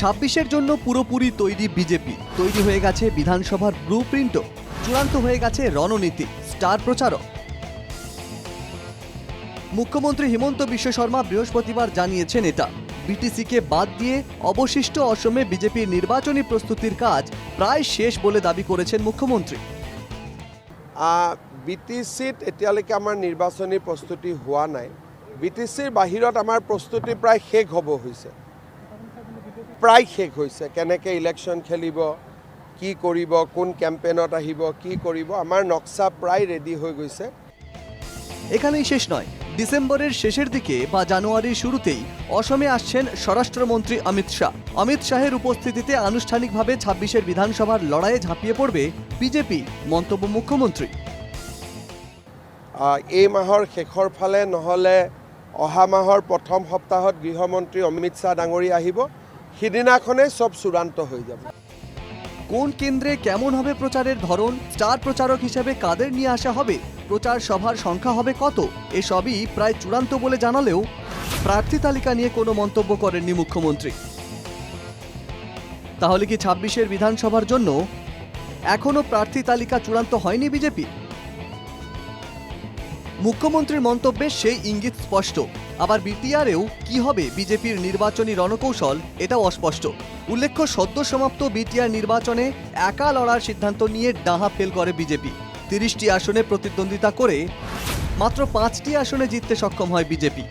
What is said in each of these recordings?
ছাব্বিশের জন্য পুরোপুরি তৈরি বিজেপি। তৈরি হয়ে গেছে বিধানসভার ব্লু প্রিন্টও চূড়ান্ত হয়ে গেছে রণনীতি, স্টার প্রচারক। মুখ্যমন্ত্রী হিমন্ত বিশ্ব শর্মা বৃহস্পতিবার জানিয়েছেন এটা। বিটিসিকে বাদ দিয়ে অবশিষ্ট অসমে বিজেপির নির্বাচনী প্রস্তুতির কাজ প্রায় শেষ বলে দাবি করেছেন মুখ্যমন্ত্রী। বি টি এতিয়ালৈকে আমাৰ নিৰ্বাচনী প্ৰস্তুতি হোৱা নাই। বি টি চিৰ বাহিৰত আমাৰ প্ৰস্তুতি প্ৰায় শেষ হ'ব হৈছে। প্ৰায় শেষ হৈছে। কেনেকৈ ইলেকশ্যন খেলিব কি কৰিব কোন কেম্পেইনত আহিব কি কৰিব আমাৰ নক্সা প্ৰায় ৰেডি হৈ গৈছে। এখানেই শেষ নয়। ডিসেম্বরের শেষের দিকে বা জানুয়ারির শুরুতেই অসমে আসছেন স্বরাষ্ট্রমন্ত্রী অমিত শাহ। অমিত শাহের উপস্থিতিতে আনুষ্ঠানিকভাবে ছাব্বিশের বিধানসভার লড়াইয়ে ঝাঁপিয়ে পড়বে বিজেপি মন্তব্য মুখ্যমন্ত্রী। এই মাহৰ শেষৰ ফালে নহ'লে অহা মাহৰ প্ৰথম সপ্তাহত গৃহমন্ত্ৰী অমিত শ্বাহ ডাঙৰী আহিব। সিদিনাখনেই সব চূড়ান্ত হয়ে যাবে। কোন কেন্দ্রে কেমন হবে প্রচারের ধরন স্টার প্রচারক হিসেবে কাদের নিয়ে আসা হবে, প্রচার সভার সংখ্যা হবে কত, এসবই প্রায় চূড়ান্ত বলে জানালেও প্রার্থী তালিকা নিয়ে কোনো মন্তব্য করেননি মুখ্যমন্ত্রী। তাহলে কি ছাব্বিশের বিধানসভার জন্য এখনও প্রার্থী তালিকা চূড়ান্ত হয়নি বিজেপি? মুখ্যমন্ত্রীর মন্তব্যে সেই ইঙ্গিত স্পষ্ট। আবার বিটিআরেও কি হবে বিজেপির নির্বাচনী রণকৌশল এটাও অস্পষ্ট। উল্লেখ্য, সদ্য সমাপ্ত বিটিআর নির্বাচনে একা লড়ার সিদ্ধান্ত নিয়ে ডাহা ফেল করে বিজেপি। তিরিশটি আসনে প্রতিদ্বন্দ্বিতা করে মাত্র পাঁচটি আসনে জিততে সক্ষম হয় বিজেপি।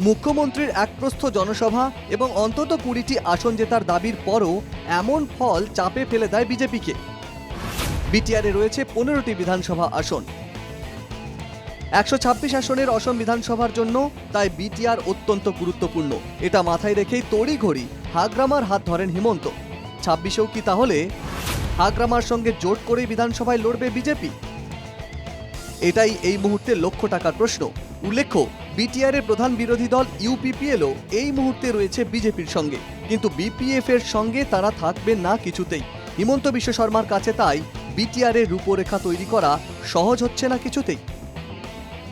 মুখ্যমন্ত্রীর একপ্রস্থ জনসভা এবং অন্তত কুড়িটি আসন জেতার দাবির পরও এমন ফল চাপে ফেলে দেয় বিজেপিকে। বিটিআরে রয়েছে পনেরোটি বিধানসভা আসন। একশো ছাব্বিশ আসনের অসম বিধানসভার জন্য, তাই বিটিআর অত্যন্ত গুরুত্বপূর্ণ। এটা মাথায় রেখেই তড়িঘড়ি হাগ্রামার হাত ধরেন হিমন্ত। ছাব্বিশেও কি তাহলে? হাগ্রামার সঙ্গে জোট করেই বিধানসভায় লড়বে বিজেপি? এটাই এই মুহূর্তে লক্ষ টাকার প্রশ্ন। উল্লেখ্য, বিটিআর এর প্রধান বিরোধী দল ইউপিপিএলও এই মুহূর্তে রয়েছে বিজেপির সঙ্গে। কিন্তু বিপিএফ এর সঙ্গে তারা থাকবে না কিছুতেই। হিমন্ত বিশ্ব শর্মার কাছে তাই বিটিআর এর রূপরেখা তৈরি করা সহজ হচ্ছে না কিছুতেই।